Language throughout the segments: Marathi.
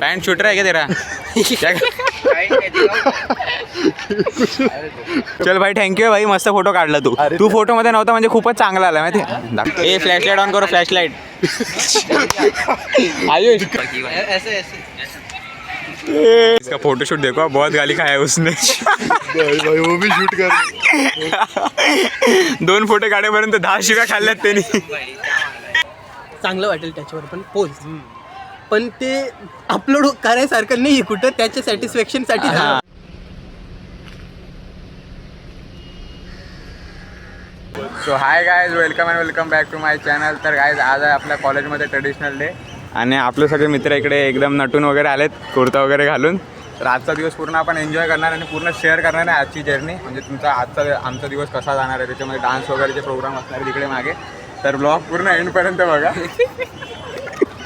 पॅन्ट शूटर आहे का तेरा? चल भाई थँक्यू भाई मस्त फोटो काढला तू. तू फोटो मध्ये नव्हता म्हणजे खूपच चांगला आला माहिती ए फ्लॅश लाइट ऑन करो फ्लॅश लाइट आयुष. इसका फोटोशूट देखो बहुत गाली खाया है उसने. भाई भाई वो भी शूट कर दोन फोटो काढेपर्यंत दहा शिव्या खाल्ल्यात त्यांनी. चांगलं वाटेल त्याच्यावर पण पोज पण ते अपलोड करायसारखं नाही कुठं त्याच्या सॅटिस्फॅक्शनसाठी हा. So hi guys welcome and welcome back to my channel तर गायज आज आहे आपल्या कॉलेजमध्ये ट्रेडिशनल डे आणि आपले सगळे मित्र इकडे एकदम नटून वगैरे आलेत कुर्ता वगैरे घालून. तर आजचा दिवस पूर्ण आपण एन्जॉय करणार आणि पूर्ण शेअर करणार आहे आजची जर्नी म्हणजे तुमचा आजचा आमचा दिवस कसा जाणार आहे त्याच्यामध्ये डान्स वगैरेचे प्रोग्राम असणार आहे तिकडे मागे. तर ब्लॉग पूर्ण एंडपर्यंत बघा.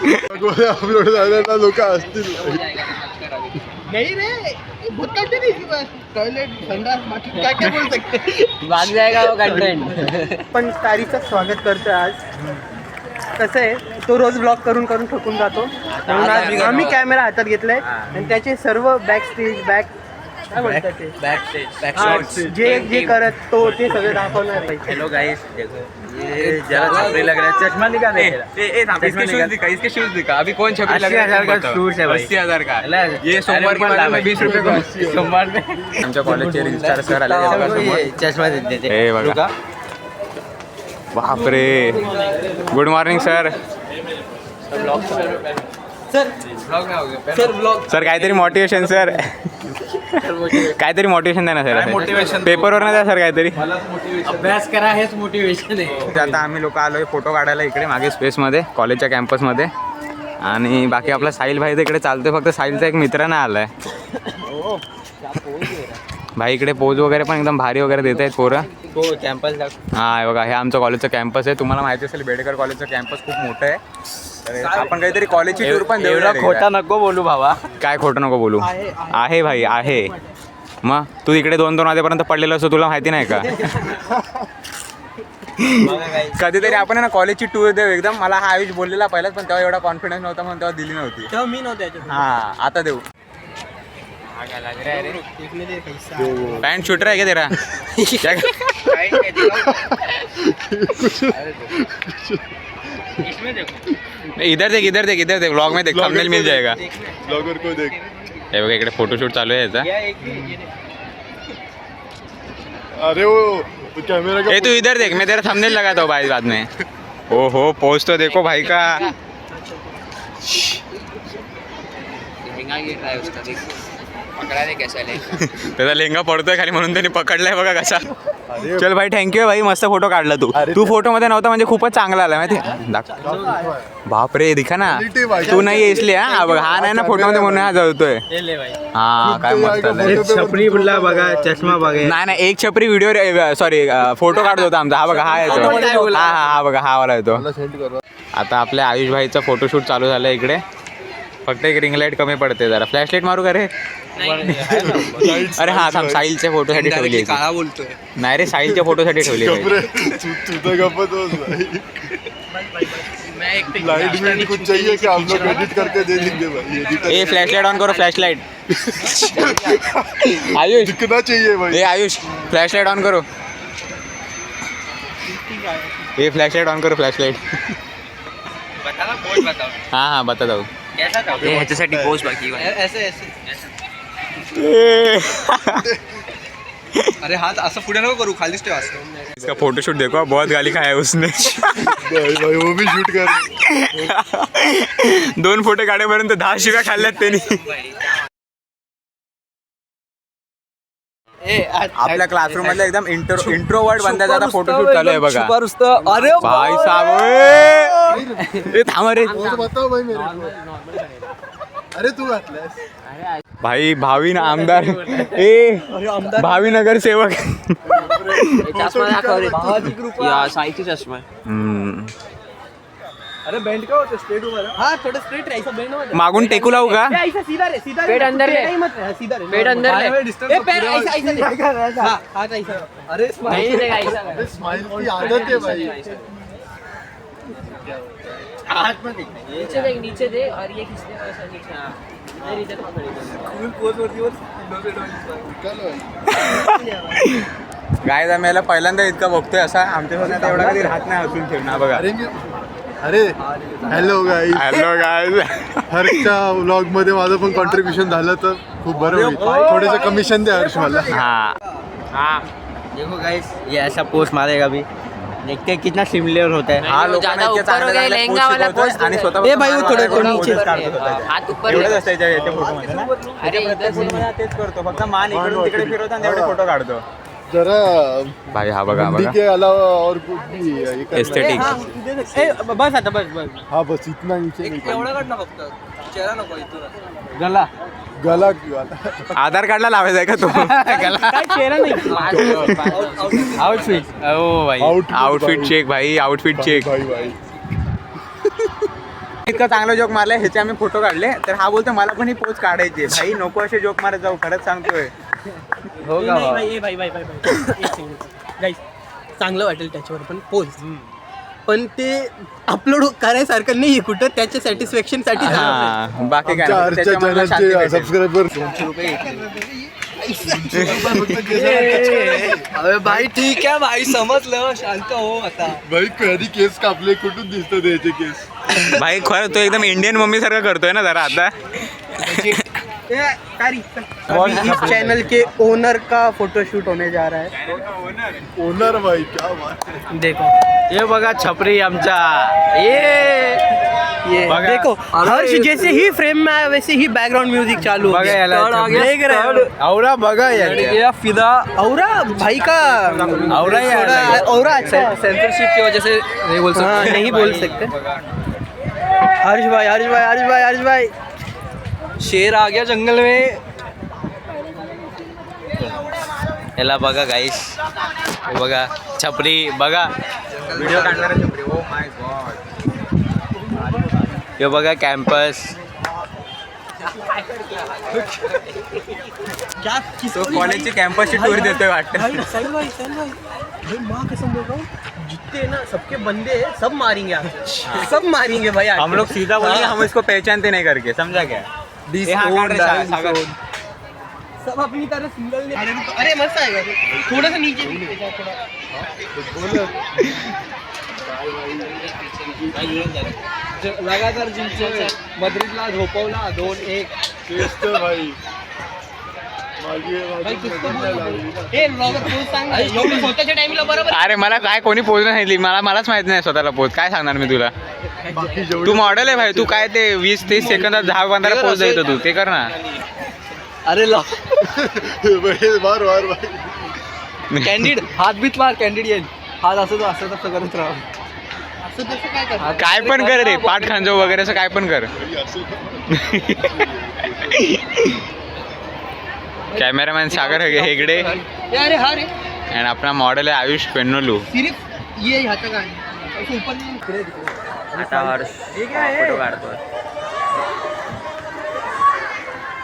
अपलोड झालेला लोक असतील. नाही रे टॉयलेट काय काय बोल सकते भाग जाएगा वो कंटेंट पण तारीचं स्वागत करतोय आज. कसं आहे तो रोज ब्लॉग करून करून थकून जातो. म्हणून आज आम्ही कॅमेरा हातात घेतलाय. आणि त्याचे सर्व बॅक स्टेज बॅक काय बोलतात ते बैक स्टेज बैक हा, जे जे करत तो ते सगळे दाखवणार पाहिजे हेलो गाइस देखो ये जरा छपरी लग रहा है। चश्मा निकाल दे इसके शूज़ दिखा इसके शूज़ दिखा। अभी कौन छपरी लग रहा 80,000 का बताओ। शूज़ है भाई। 80,000 का। ले, ये सोमवार की अरे बाज़ार में भाई, 20 रुपए को। सोमवार में। आमच्या कॉलेजचे रील सर आले समोर. हे बघा. रुका। बापरे। Good morning sir sir sir काहीतरी मोटिवेशन सर काहीतरी मोटिवेशन द्या ना सर? पेपरवर ना द्या सर काहीतरी? अभ्यास करा हेच मोटिवेशन आहे. आता आम्ही लोक आलोय फोटो काढायला इकडे मागे स्पेसमध्ये कॉलेजच्या कॅम्पसमध्ये आणि बाकी आपला साहिल भाई तर इकडे चालतोय फक्त साहिलचा एक मित्र ना आलाय. भाई इकडे पोज वगैरे पण एकदम भारी वगैरे देत आहेत पोरं. तो कॅम्पस हा हे बघा हे आमचं कॉलेजचं कॅम्पस आहे. तुम्हाला माहिती असेल बेडेकर कॉलेजचं कॅम्पस खूप मोठं आहे. आपण काहीतरी कॉलेजची टूर पण देऊया एवढा खोटा नको बोलू भावा. काय खोटं नको बोलू? आहे, भाई आहे. मग तू इकडे दोन दोन वाजेपर्यंत पडलेलं असतो तुला माहिती नाही का? कधीतरी आपण आहे ना कॉलेजची टूर देऊ एकदम. मला हा आयुष बोललेला पहिलाच पण तेव्हा एवढा कॉन्फिडन्स नव्हता म्हणून तेव्हा दिली नव्हती. तेव्हा मी नव्हते याच्यात. हा आता देऊ. दे पॅन्ट शूटर आहे का तेरा? इधर देख इधर देख इधर देख ब्लॉग में देख थंबनेल मिल जाएगा। ब्लॉगर को देख। हे बघा इकडे फोटोशूट चालू आहे याचा अरे वो तो कैमरा का ए तू इधर देख मैं तेरा थंबनेल लगाता हूँ भाई बाद में। ओ हो पोज तो देखो भाई का। लहंगा गिर रहा है उसका देख पकड़ा दे कैसा लेगा त्याचा लेंगा पडतोय खाली म्हणून त्यांनी पकडलाय बघा कसा. चल भाई थँक्यू भाई मस्त फोटो काढला तू. तू फोटो मध्ये नव्हता म्हणजे खूपच चांगला आला माहिती दाख- बापरे दिखा ना. तू नाही. इसले हा? हा बघ हा नाही ना फोटो मध्ये म्हणून हा जळतोय. ले भाई. हा काय मस्त आलाय. छपरी बुल्ला बघा चष्मा बघा. नाही नाही एक छपरी व्हिडिओ सॉरी फोटो काढत होता आमचा. हा बघा हा येतो. हा हा हा बघा हा वाला येतो. मला सेंड करा. आता आपल्या आयुष भाईचा फोटोशूट चालू झालं इकडे. फक्त एक रिंग लाइट कमी पडते जरा. फ्लॅश लाइट मारू का रे? अरे हा थांब साहिलच्या फोटोसाठी ठेवली. काळा बोलतोय. नाही रे साहिलच्या फोटोसाठी ठेवली आहे कपड़े तू तू तो गपत भाई लाइट में कुछ चाहिए कि आप लोग एडिट करके दे देंगे भाई एडिटर ए फ्लॅश लाइट ऑन करो फ्लॅश लाइट आयुष. दिखना चाहिए भाई. ए आयुष फ्लॅश लाइट ऑन करो. ए फ्लॅश लाइट ऑन करो फ्लॅश लाइट हा हा बता जाऊ. ये ह्याच्यासाठी पोज बाकी ऐसे ऐसे। अरे हाथ असं पुढे नको करू? खाली ठेव असं इसका फोटोशूट देखो बहुत गाली खाया उसने। भाई भाई वो भी शूट कर दोन फ़ोटो काढेपर्यंत दहा शिव्या खाल्ल्यात त्यांनी. आपल्या क्लासरूममध्ये एकदम इंट्रो इंट्रोवर्ड बंद्याचा आता फोटोशूट चालू आहे बघा. अरे भाई साहेब ए! थांब रे. वो तो बताओ भाई मेरे को. अरे तू घातलास भाई भावी ना आमदार. ए भावी नगर सेवक. चष्मा दाखव रे या साईची चष्मा. अरे बैंड का होता स्ट्रेट ऊपर हाँ थोड़ा स्ट्रेट रहे ऐसा बैंड मत मागून टेकू लावू का? ऐसा सीधा रे सीधा पेट अंदर ले। नहीं मत रहे, सीधा रे. पेट अंदर ले। ए पैर ऐसा ऐसा ले हाँ हाथ ऐसा. अरे नहीं देगा ऐसा. अरे स्माइल की आदत है भाई नीचे देख नीचे दे. और ये खींचने का ऐसा नीचे. हाँ. इधर इधर पकड़. गाय आम्ही याला पहिल्यांदा इतका बघतोय असा. आमच्यासोबत एवढा कधी राहत नाही हसून फिरणं बघा. अरे अरे हॅलो गाई हॅलो गाय हर्षच्या व्लॉगमध्ये माझं पण कॉन्ट्रीब्युशन झालं तर खूप बरं होईल. थोडेसे कमिशन दे हर्ष मला हा. हाँ. देखो गाइस ये ऐसा पोस्ट मारेगा अभी. देखते हैं कितना सिमिलर होता है. हा लोकांना ज्यादा ऊपर हो लहंगा वाला शिकवतोय post आणि. स्वतः ए भाई, वो थोडं- थोडं नीचे पोस्ट काढतो हाथ ऊपर एवढंच ले. असतं याच्या याच्या फोटोमध्ये ना अरे इधर से तेच करतो. फक्त मान इकडून तिकडे फिरवतो आणि तेवढे फोटो काढतो. जरा भाई हा बघा बघा. के अलावा और कुछ भी ये करना है. एस्थेटिक ए बस आता बस बस. हा बस इतना नीचे नहीं करना. गला. गला क्यों आता? आधार कार्डला लावायचा आहे का तो? काय चेहरा नाही. आउटफिट ओ भाई. Outfit आउटफिट भाई. चेक भाई आउटफिट चेक भाई भाई. इतका चांगला जोक मारलाय ह्याचे आम्ही फोटो काढले. तर हा बोलतो मला पण ही पोच काढायची. भाई नको असे जोक मारत जाऊ खरंच सांगतोय. होगा नाही, भाई भाई, ए, भाई भाई भाई भाई एक चांगलं वाटेल त्याच्यावर पण पोज पण ते अपलोड करायसारखं नाही कुठं त्याच्या सॅटिस्फॅक्शनसाठी हा बाकी काय नाही. त्याच्यामुळे मला शांती अबे भाई ठीक है भाई समझ लो शांत हो आता. भाई कधी केस कापले कुठून दिसतं त्याचे केस? भाई खरं तो एकदम इंडियन मम्मी सारखं करतोय ना जरा आता. अभी इस चैनल के ओनर का फोटोशूट होने जा रहा है। ओनर भाई क्या बात है? देखो ये बघा छपरी आमचा ये। ये। देखो हर्ष जैसे ही फ्रेम में आया वैसे ही बैकग्राउंड म्यूज़िक चालू हो गया। याला Third आ गया, देख रहे औरा बघा यार। फिदा औरा भाई का औरा औरा अच्छा सेंसरशिप की वजह से नहीं बोल हाँ, नहीं बोल सकते। हर्ष भाई हर्ष भाई हर्ष भाई हर्ष भाई। शेर आ गया जंगल में। याला बघा गाईस हे बघा छपरी बघा व्हिडिओ काढणार ओ माय गॉड हे बघा कॅम्पस क्या किस तो कॉलेजची कॅम्पसची टूर देतोय वाटतं भाई साहिल भाई साहिल भाई भाई। माँ कसम बोल रहा हूँ जितने ना सबके बंदे सब मारेंगे आके सब मारेंगे भाई हम लोग सीधा बोलेंगे हम इसको पहचानते नहीं करके समझा क्या? ये हाँ, काढ रे, सा- सागर. सब अपनी तरह सिंगल ने अरे मस्त आएगा थोड़ा सा नीचे लगातार जिंकतोय मद्रिदला झोपवला दोन एक. भाई. माझी भाई माझी किसको नजर नाही लागली. ना. ए रॉबर्ट तू सांग ना, एवढी स्वतःच्या टाइमला बरोबर अरे मला काय कोणी पोच नाही दिली. मला मलाच माहीत नाही स्वतःला पोच काय सांगणार मी तुला? तू मॉडेल आहे भाई तू काय ते वीस तीस सेकंदात दहा पंधरा पोच देतो तू ते कर ना. अरे ला. भाई बार बार भाई कॅन्डिड हात बीत मार कॅन्डिड येईल. हात असं तो असं तसं करत राहा. असं तसं काय पण कर रे पाठ खांजो वगैरे असं काय पण कर. कॅमेरामॅन सागर हेगे- हेगडे. अरे हा रे. आणि आपला मॉडेल आहे आयुष पेन्नोलू. सिर्फ ये ह्याचं काय आता हर्ष? फ़ोटो काढतोय.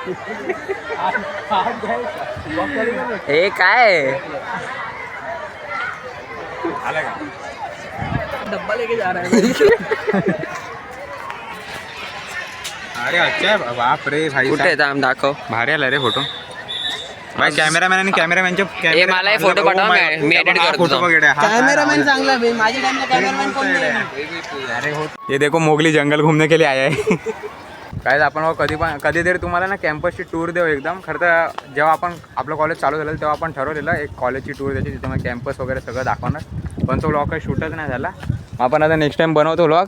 हे काय? डब्बा लेके जा रहा है. अरे अच्छा बाप रे भाई कुठे आहे? आम दाखव. भारी आला रे फ़ोटो. भाई कॅमेरामॅन आणि कॅमेरामॅनचे ए, मला हे photo पाठवा, मी- मी edit करतो. फोटो बघ कॅमेरामॅन चांगला आहे भाई. माझ्या टाइमला कॅमेरामॅन कोण नाही हो. ये देखो मोगली जंगल घूमने के लिए आया है. काय आपण कधी पण कधीतरी तुम्हाला ना कॅम्पसची टूर देऊ एकदम. खरं तर जेव्हा आपण आपलं कॉलेज चालू झालं तेव्हा आपण ठरवलेलं एक कॉलेजची टूर द्यायची तिथे मग कॅम्पस वगैरे सगळं दाखवणार. पण तो व्लॉग काही शूटच नाही झाला. मग आपण आता नेक्स्ट टाइम बनवतो व्लॉग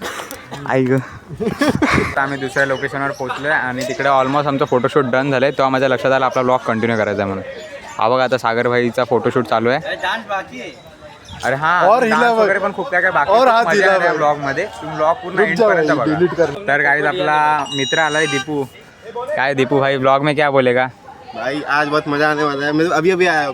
आई ग आता आम्ही दुसऱ्या लोकेशनवर पोहोचलो आहे आणि तिकडे ऑलमोस्ट आमचं फोटोशूट डन झालं आहे तेव्हा माझ्या लक्षात आलं आपला व्लॉग कंटिन्यू करायचा आहे म्हणून. हा बघा आता सागरभाईचा फोटोशूट चालू आहे. अरे हा. वगैरे पण खूप काय काय बाकी. ब्लॉगमध्ये ब्लॉग पूर्ण पर्यंत बघा. तर गाईज आपला मित्र आलाय दीपू. काय दीपू भाई ब्लॉग में क्या बोलेगा? भाई आज बहुत मजा आने वाला है. अभी अभी आया।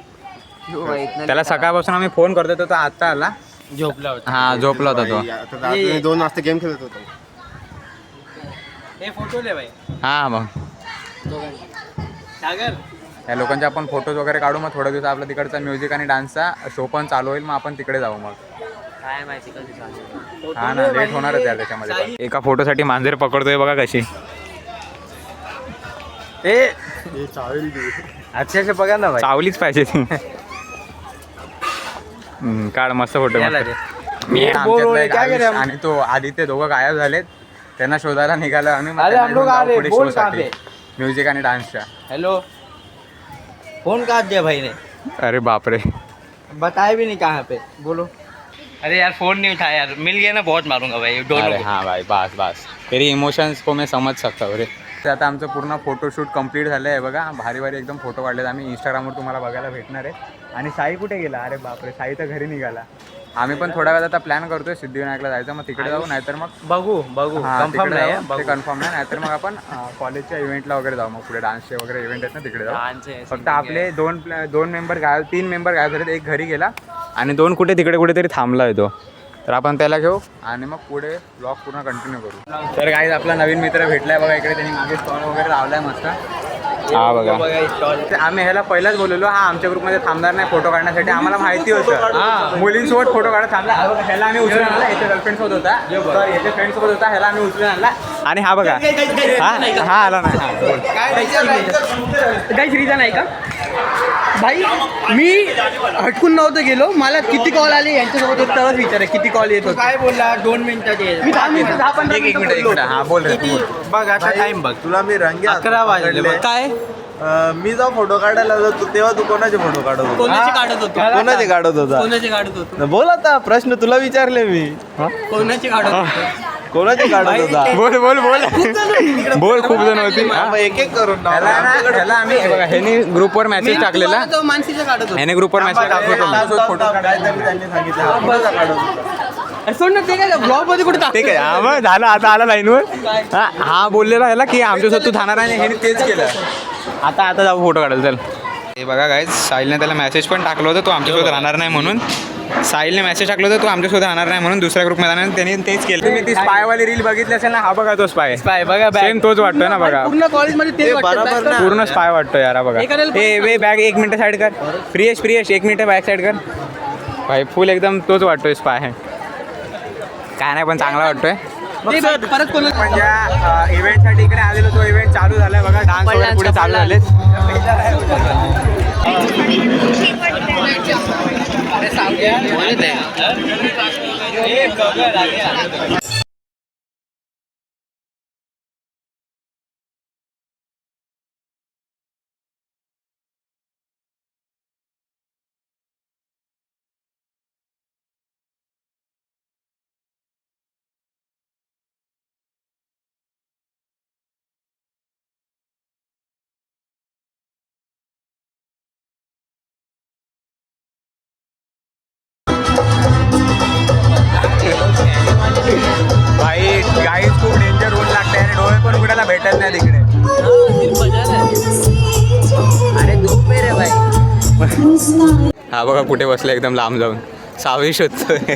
त्याला सकाळपासून आम्ही फोन करतो तो आता आला. झोपला होता. हा झोपला होता तो. आता दोन वाजता गेम खेळत होतो. हे फोटो ले भाई. हा मग. सागर. या लोकांचे आपण फोटोज वगैरे काढू मग थोड्या दिवस आपला तिकडचा म्युझिक आणि डान्सचा शो पण चालू होईल मग आपण तिकडे जाऊ मग. काय माहिती कधी चालू हा ना लेट होणारच यार त्याच्यामध्ये पण. एका फोटोसाठी मांजर पकडतोय बघा कशी. ए. हे चालेल बी. अक्षरशः बघा ना भाई. चावलीच पाहिजे ती. काढ मस्त फोटो. रे. मी बोल, आमच्यातला बोल, एक क्या आयुष करे हम? आणि तो आदित्य दोघं गायब झालेत. त्यांना शोधायला निघालो आम्ही मग अरे, त्यांना हम लोग घेऊन आ जाऊ रहे, पुढे बोल शोसाठी. कहाँ म्युझिक आणि डान्सच्या. हेलो फोन काट दिया भाई ने? अरे बापरे. बताया भी नहीं कहाँ पे? बोलो। अरे यार फोन नहीं उठाया यार। मिल गया ना बहुत मारूंगा भाई अरे दोनों हाँ भाई बस बस। तेरी इमोशन्स को मैं समज सकता हूँ रे। तर आता आमचं पूर्ण फोटोशूट कंप्लीट झालं आहे बघा भारी भारी एकदम फोटो काढलेत. आम्ही इंस्टाग्रामवर तुम्हाला बघायला भेटणार आहे. आणि साई कुठे गेला? अरे बापरे साई तर घरी निघाला. आम्ही पण थोड्या वेळात आता प्लॅन करतोय. सिद्धिविनायकला जायचं. मग तिकडे जाऊ नाहीतर मग बघू बघू. कन्फर्म नाही कन्फर्म नाही. नाहीतर मग आपण कॉलेजच्या इव्हेंटला वगैरे जाऊ. मग पुढे डान्सचे वगैरे इव्हेंट आहेत ना तिकडे जाऊ. फक्त आपले दोन दोन मेंबर गायब तीन मेंबर गायब झालेत. एक घरी गेला आणि दोन कुठे तिकडे कुठेतरी थांबला येतो तर आपण त्याला घेऊ आणि मग पुढे ब्लॉग पूर्ण कंटिन्यू करू तर काही आपला नवीन मित्र भेटलाय बघा इकडे त्यांनी मागे स्टॉल वगैरे लावलाय मस्त हा बघा स्टॉल आम्ही ह्याला पहिलाच बोललो हा आमच्या ग्रुपमध्ये थांबणार नाही फोटो काढण्यासाठी आम्हाला माहिती होतं मुलींसोबत फोटो काढत थांबला हा ह्याला आम्ही उचलून आणला याच्या गर्लफ्रेंड सोबत होता याच्या फ्रेंड सोबत होता ह्याला आम्ही उचलून आणला आणि हा बघा हा हा आला नाही हा. काही श्रीजा नाही का भाई मी हटकून नव्हतं गेलो. मला किती कॉल आले यांच्यासोबत होतं तेव्हाच विचार किती कॉल येत काय बोलला? दोन मिनिटाचे मी दहा मिनिटं दहा पंधरा एक एक मिनिटं मिनिट एक बोललो. मिनिट. हा बोल रे तू बोल. बघ आता टाइम बघ. तुला मी रंगे अकरा वाजले. बघ. काय? मी जेव्हा फोटो काढायला जातो तेव्हा तू कोणाचे फोटो काढत होता? कोणाचे काढत होतो? कोणाचे काढत होता? कोणाचे काढत होतो? बोल आता प्रश्न तुला विचारले मी. कोणाचे काढत होतो? कोणाचे काढत होता? बोल बोल बोल. बोल खूप जण होती. एक एक करून आम्ही ह्याने ग्रुपवर मेसेज टाकलेला. तो मानसीचं काढत होतो. ह्याने ग्रुपवर मेसेज टाकलेला. फोटो काहीतरी त्यांनी सांगितलं. कोणाचा काढत होता? अरे सोड ना ते काय ब्लॉगमध्ये कुठे ठीक आहे हा मग झालं आता आला लाईनवर. हा हा बोललेला ह्याला की आमच्यासोबत तू थाणार आहे ह्याने तेच केलं. आता आता जाऊ फोटो काढायला चल. हे बघा काय साहिलने त्याला मेसेज पण टाकलं होतं तो आमच्यासोबत राहणार नाही म्हणून. साहिलने मेसेज टाकलं होतं तो आमच्यासोबत राहणार नाही म्हणून दुसऱ्या ग्रुपमध्ये राहणार. त्यांनी तेच केलं. तुम्ही ती स्पायवाली रील बघितली असेल ना हा बघा तो स्पाय स्पाय बघा. सेम तोच वाटतोय ना बघा. पूर्ण कॉलेजमध्ये back पूर्ण स्पाय वाटतो यार हा बघा. ए वे बॅग एक मिनिट साईड कर. फ्रियश फ्रियश एक मिनिट बॅक साईड कर. भाई फुल एकदम तोच वाटतोय स्पाय काय नाही पण चांगला वाटतोय. ते परत ज्या इव्हेंटसाठी इकडे आलेलो तो इव्हेंट चालू झालाय बघा. डान्स वगैरे पुढे चालू झालेत. સાવ ગયા हा बघा कुठे बसले एकदम लांब जाऊन. सावी शोधतोय.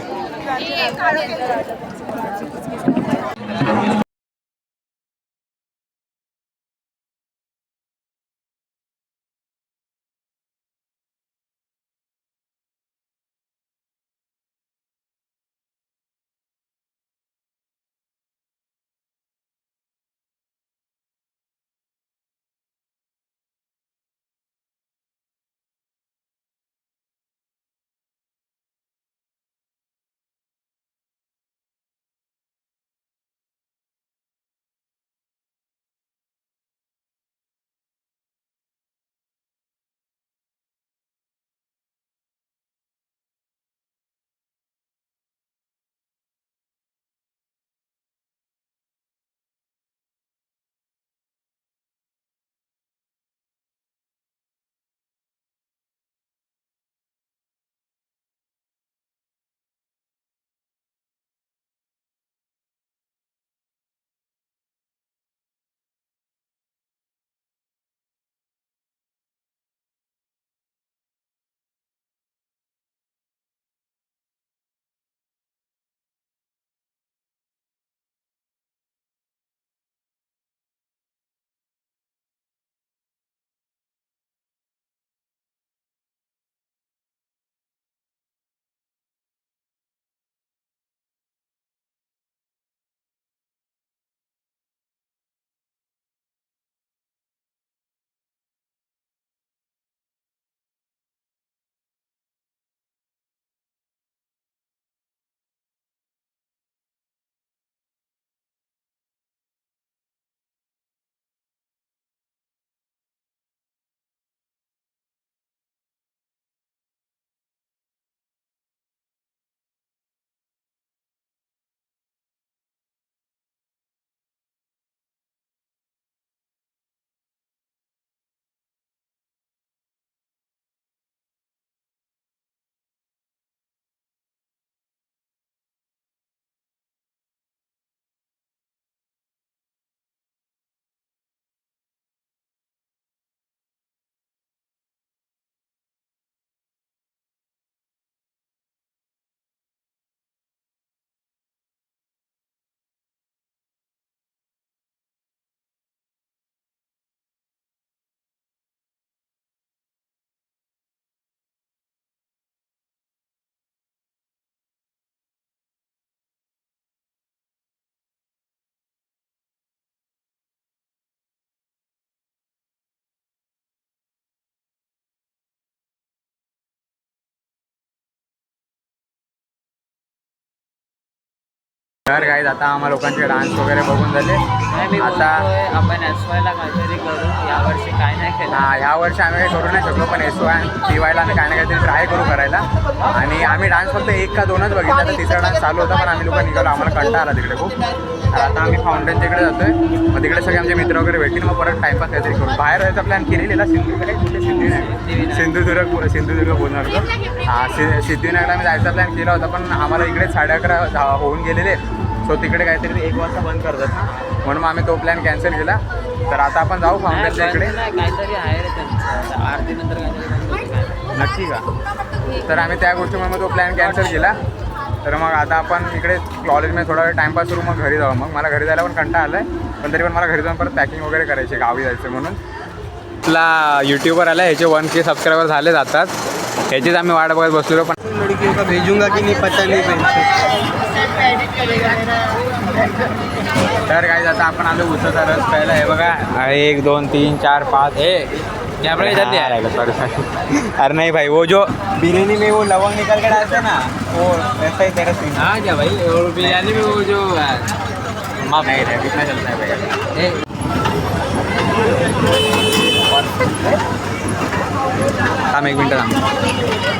तर गाईज आता आम्हा लोकांचे डान्स वगैरे बघून झाले. आता आपण एस वायला काहीतरी करू. यावर्षी काय नाही केलं. हा ह्या वर्षी आम्ही काही करू नाही शकलो पण एस वाय टी वायला आम्ही काही ना काहीतरी ट्राय करू करायला. आणि आम्ही डान्स फक्त एक का दोनच बघितला तर तिसरा डान्स चालू होता पण आम्ही लोक निघालो आम्हाला कंटा आला तिकडे खूप. तर आता आम्ही फाउंटन तिकडे जातोय. मग तिकडे सगळे आमचे मित्र वगैरे भेटतील मग परत टाइमपास काहीतरी करू. बाहेर जायचा प्लॅन केलेला सिंधुदुर्ग सिंधुदुर्ग? सिंधुदुर्ग. बोलणार होतो. हा सि सिद्धिविनायकला आम्ही जायचा प्लॅन केला होता पण आम्हाला इकडे साडे अकरा होऊन गेलेले. सो तिकडे काहीतरी एक वाजता बंद करतात. म्हणून मग आम्ही तो प्लॅन कॅन्सल केला. तर आता आपण जाऊ फाउंटनच्या इकडे नाही, काहीतरी आहे आरती नंतर. नक्की का? तर आम्ही त्या गोष्टीमुळे मग तो प्लॅन कॅन्सल केला. तर मग आता आपण इकडे कॉलेजमध्ये थोडा वेळ टाईमपास करू मग घरी जाऊ. मग मला घरी जायला पण कंटा आला आहे पण तरी पण मला घरी जाऊन परत पॅकिंग वगैरे करायची गावी जायचं म्हणून. आपला यूट्यूबवर आला ह्याचे वन के सबस्क्रायबर झाले जातात. ह्याचीच आम्ही वाट बघत बसलेलो पण भेजूंगा कि नहीं पता नहीं तर काय आता आपण आलो उसाचा रस प्यायला. हे बघा. एक दोन तीन चार पाच. हे कैमरा इधर ले आ राहिला सॉरी सॉरी अरे नाही भाई वो जो बिरयानी में वो लवंग निकल के डालते हैं ना वो वैसा ही तेरा सीन हाँ क्या भाई और बिरयानी में वो जो माफ नहीं रहे कितना चलता है भैया थांब एक मिनटं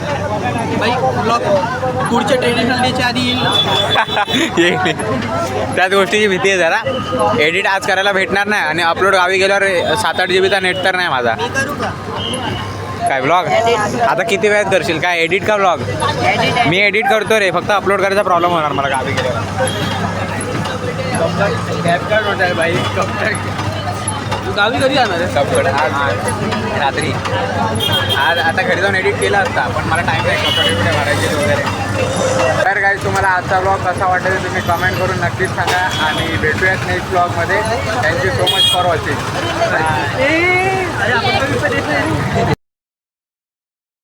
भाई ब्लॉग पुढच्या ट्रेडिशनल डेच्या आधी येईल त्याच गोष्टीची भीती आहे जरा. एडिट आज करायला भेटणार नाही आणि अपलोड गावी गेल्यावर सात आठ जी बीचा नेट तर नाही माझा. काय ब्लॉग आता किती वेळात करशील? काय एडिट का ब्लॉग मी एडिट करतो रे फक्त अपलोड करायचा प्रॉब्लेम होणार मला गावी गेल्यावर. गावी कधी जाणार आहे आज रात्री. आज आता घरी जाऊन एडिट केला असता पण मला टाईम नाही कपडे बिपडे भरायचे वगैरे. तर काय तुम्हाला आजचा ब्लॉग कसा वाटेल तुम्ही कमेंट करून नक्कीच सांगा आणि भेटूयात नेक्स्ट ब्लॉगमध्ये thank you so much for watching